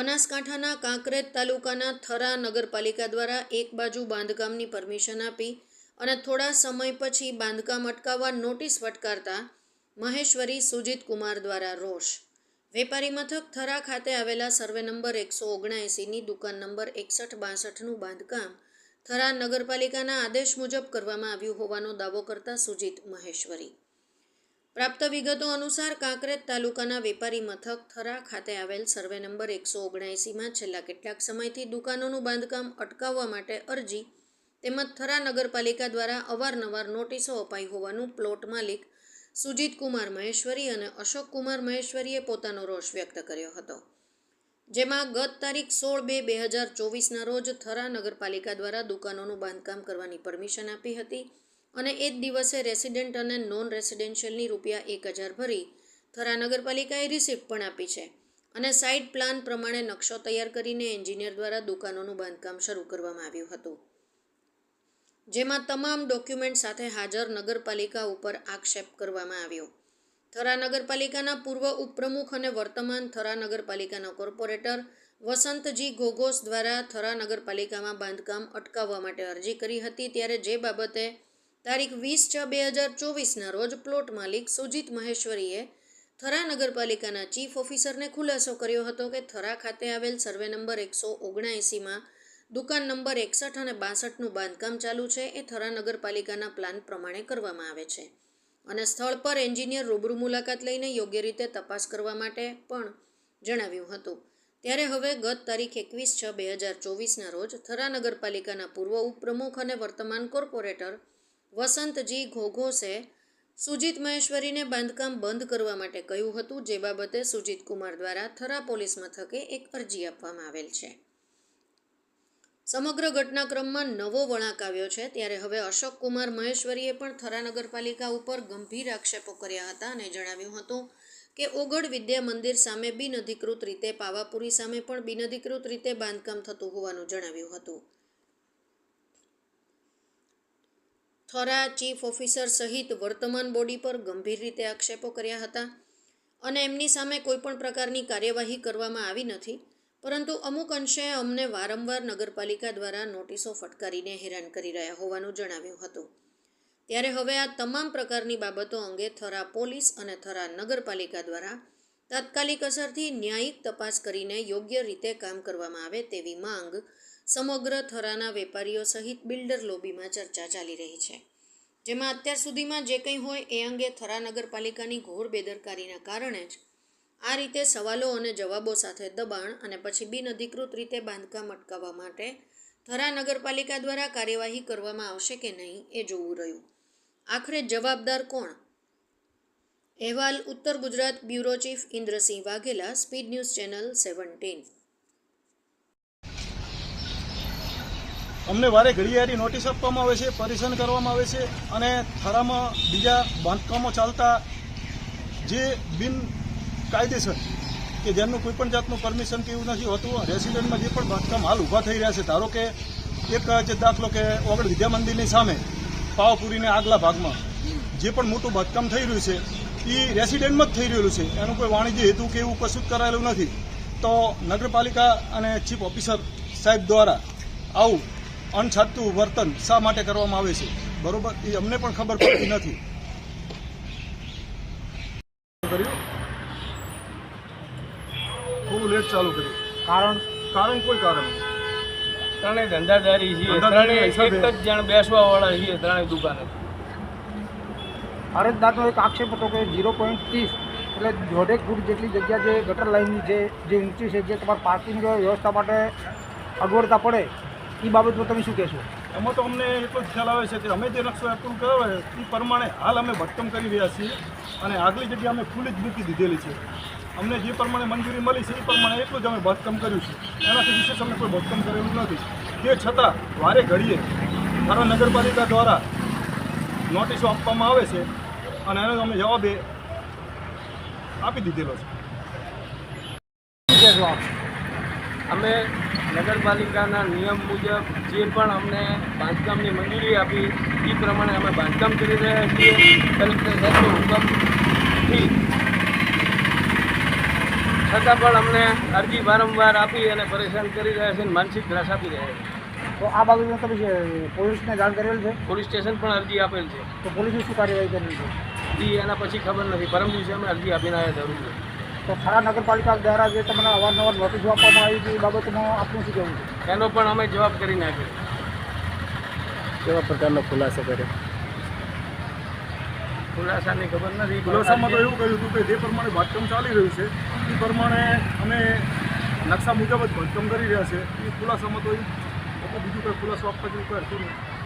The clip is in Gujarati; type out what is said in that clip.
બનાસકાંઠાના કાંકરેજ તાલુકાના થરા નગરપાલિકા દ્વારા એક બાજુ બાંધકામની પરમિશન આપી અને થોડા સમય પછી બાંધકામ અટકાવવા નોટિસ ફટકારતા મહેશ્વરી સુજીત કુમાર દ્વારા રોષ. વેપારી મથક થરા ખાતે આવેલા સર્વે નંબર એકસો ઓગણએંસીની દુકાન નંબર એકસઠ બાસઠનું બાંધકામ થરા નગરપાલિકાના આદેશ મુજબ કરવામાં આવ્યું હોવાનો દાવો કરતા સુજીત મહેશ્વરી પ્રાપ્ત વિગતો અનુસાર કાંકરેજ તાલુકાના વેપારી મથક થરા ખાતે આવેલ સર્વે નંબર એકસો ઓગણએંસીમાં છેલ્લા કેટલાક સમયથી દુકાનોનું બાંધકામ અટકાવવા માટે અરજી તેમજ થરા નગરપાલિકા દ્વારા અવારનવાર નોટિસો અપાઈ હોવાનું પ્લોટ માલિક સુજીત કુમાર મહેશ્વરી અને અશોક કુમાર મહેશ્વરીએ પોતાનો રોષ વ્યક્ત કર્યો હતો. જેમાં ગત તારીખ સોળ બે બે હજાર ચોવીસના રોજ થરા નગરપાલિકા દ્વારા દુકાનોનું બાંધકામ કરવાની પરમિશન આપી હતી. અને એ જ દિવસે રેસિડેન્ટ અને નોન રેસિડેન્શિયલની રૂપિયા એક હજાર ભરી થરા નગરપાલિકાએ રિસિપ્ટ પણ આપી છે અને સાઇટ પ્લાન પ્રમાણે નકશો તૈયાર કરીને એન્જિનિયર દ્વારા દુકાનોનું બાંધકામ શરૂ કરવામાં આવ્યું હતું. જેમાં તમામ ડોક્યુમેન્ટ સાથે હાજર નગરપાલિકા ઉપર આક્ષેપ કરવામાં આવ્યો. થરા નગરપાલિકાના પૂર્વ ઉપપ્રમુખ અને વર્તમાન થરા નગરપાલિકાના કોર્પોરેટર વસંતજી ઘોઘોસ દ્વારા થરા નગરપાલિકામાં બાંધકામ અટકાવવા માટે અરજી કરી હતી ત્યારે જે બાબતે તારીખ વીસ છ બે હજાર ચોવીસના રોજ પ્લોટ માલિક સુજીત મહેશ્વરીએ થરા નગરપાલિકાના ચીફ ઓફિસરને ખુલાસો કર્યો હતો કે થરા ખાતે આવેલ સર્વે નંબર એકસો ઓગણએંસીમાં દુકાન નંબર એકસઠ અને બાસઠનું બાંધકામ ચાલુ છે એ થરા નગરપાલિકાના પ્લાન પ્રમાણે કરવામાં આવે છે અને સ્થળ પર એન્જિનિયર રૂબરૂ મુલાકાત લઈને યોગ્ય રીતે તપાસ કરવા માટે પણ જણાવ્યું હતું. ત્યારે હવે ગત તારીખ એકવીસ છ બે હજાર ચોવીસના રોજ થરા નગરપાલિકાના પૂર્વ ઉપપ્રમુખ અને વર્તમાન કોર્પોરેટર વસંતજી ઘોઘોસે સુજીત મહેશ્વરીને બાંધકામ બંધ કરવા માટે કહ્યું હતું, જે બાબતે સુજીત કુમાર દ્વારા થરા પોલીસ મથકે એક અરજી આપવામાં આવેલ છે. સમગ્ર ઘટનાક્રમમાં નવો વળાંક આવ્યો છે, ત્યારે હવે અશોક કુમાર મહેશ્વરીએ પણ થરા નગરપાલિકા ઉપર ગંભીર આક્ષેપો કર્યા હતા અને જણાવ્યું હતું કે ઓગળ વિદ્યા મંદિર સામે બિનઅધિકૃત રીતે પાવાપુરી સામે પણ બિનઅધિકૃત રીતે બાંધકામ થતું હોવાનું જણાવ્યું હતું. થરા ચીફ ઓફિસર સહિત વર્તમાન બોડી પર ગંભીર રીતે આક્ષેપો કર્યા હતા અને એમની સામે કોઈપણ પ્રકારની કાર્યવાહી કરવામાં આવી નથી, પરંતુ અમુક અંશે અમને વારંવાર નગરપાલિકા દ્વારા નોટિસો ફટકારીને હેરાન કરી રહ્યા હોવાનું જણાવ્યું હતું. ત્યારે હવે આ તમામ પ્રકારની બાબતો અંગે થરા પોલીસ અને થરા નગરપાલિકા દ્વારા તાત્કાલિક અસરથી ન્યાયિક તપાસ કરીને યોગ્ય રીતે કામ કરવામાં આવે તેવી માંગ સમગ્ર થરાના વેપારીઓ સહિત બિલ્ડર લોબીમાં ચર્ચા ચાલી રહી છે. જેમાં અત્યાર સુધીમાં જે કંઈ હોય એ અંગે થરા નગરપાલિકાની ઘોર બેદરકારીના કારણે જ આ રીતે સવાલો અને જવાબો સાથે દબાણ અને પછી બિનઅધિકૃત રીતે બાંધકામ અટકાવવા માટે થરા નગરપાલિકા દ્વારા કાર્યવાહી કરવામાં આવશે કે નહીં એ જોવું રહ્યું. આખરે જવાબદાર કોણ? અહેવાલ Uttar Gujarat bureau chief Indrasinh Vaghela, speed news channel seventeen. અમને વારે ઘડિયાળી નોટિસ આપવામાં આવે છે, પરેશાન કરવામાં આવે છે અને થરામાં બીજા બાંધકામો ચાલતા જે બિન કાયદેસર કે જેમનું કોઈ પણ જાતનું પરમિશન કે એવું નથી હોતું, રેસિડેન્ટમાં જે પણ બાંધકામ હાલ ઊભા થઈ રહ્યા છે, ધારો કે એક જે દાખલો કે ઓગળ વિદ્યા મંદિરની સામે પાવપુરીના આગલા ભાગમાં જે પણ મોટું બાંધકામ થઈ રહ્યું છે એ રેસિડેન્ટમાં જ થઈ રહેલું છે. એનું કોઈ વાણિજ્ય હેતુ કે એવું કશું જ કરાયેલું નથી. તો નગરપાલિકા અને ચીફ ઓફિસર સાહેબ દ્વારા આવું અણછાતું વર્તન શા માટે કરવામાં આવે છે? બરોબર? એ અમને પણ ખબર પડતી નથી. થોડું લેટ ચાલુ કર્યું. કારણ? કારણ કોઈ કારણ ત્રણેય ધંધાદારી છીએ. ત્રણેય એક જ જણ બેસવા વાળા છીએ ત્રણેય દુકાને. અરજદારનો એક આક્ષેપ હતો કે ઝીરો પોઈન્ટ ત્રીસ એટલે દોઢેક ફૂટ જેટલી જગ્યા જે ગટર લાઇનની છે જે ઊંચી છે, જે તમારે પાર્કિંગ વ્યવસ્થા માટે અગવડતા પડે એ બાબતમાં તમે શું કહેશો? એમાં તો અમને એટલો જ ખ્યાલ આવે છે કે અમે જે નકશો એપ્રુવ કર્યો હોય એ પ્રમાણે હાલ અમે ભટકમ કરી રહ્યા છીએ અને આગલી જગ્યા અમે ખુલ્લી જ મૂકી દીધેલી છે. અમને જે પ્રમાણે મંજૂરી મળી છે એ પ્રમાણે એટલું જ અમે ભટકમ કર્યું છે. એનાથી વિશેષ અમે કોઈ ભટકમ કરેલું નથી. તે છતાં, વારે ઘડીએ મારા નગરપાલિકા દ્વારા નોટિસો આપવામાં આવે છે અને એનો અમે જવાબ એ આપી દીધેલો છે. અમે નગરપાલિકાના નિયમ મુજબ જે પણ અમને બાંધકામની મંજૂરી આપી, એ પ્રમાણે અમે બાંધકામ કરી રહ્યા છીએ. કલેક્ટર સાહેબનો હુકમથી છતાં પણ અમને અરજી વારંવાર આપી અને પરેશાન કરી રહ્યા છે અને માનસિક ત્રાસ આપી રહ્યા છે. તો આ બાબતમાં તમે છે પોલીસને જાણ કરેલ છે? પોલીસ સ્ટેશન પણ અરજી આપેલ છે. તો પોલીસે શું કાર્યવાહી કરેલી છે? એ એના પછી ખબર નથી. પરમ દિવસે અમે અરજી આપીને આવ્યા જરૂર તો ખરા નગરપાલિકા દ્વારા જે તમને અવારનવાર નોટિસ આપવામાં આવી હતી એ બાબતમાં આપનું શું કહેવું છે? એનો પણ અમે જવાબ કરી નાખ્યો. કેવા પ્રકારનો ખુલાસો કર્યો? ખુલાસાની ખબર નથી ખુલાસામાં તો એવું કહ્યું હતું કે જે પ્રમાણે બાંધકામ ચાલી રહ્યું છે એ પ્રમાણે અમે નકશા મુજબ જ બાંધકામ કરી રહ્યા છે. એ ખુલાસામાં તો એટલે બીજું કોઈ ખુલાસો આપવા કંઈ હતું નહીં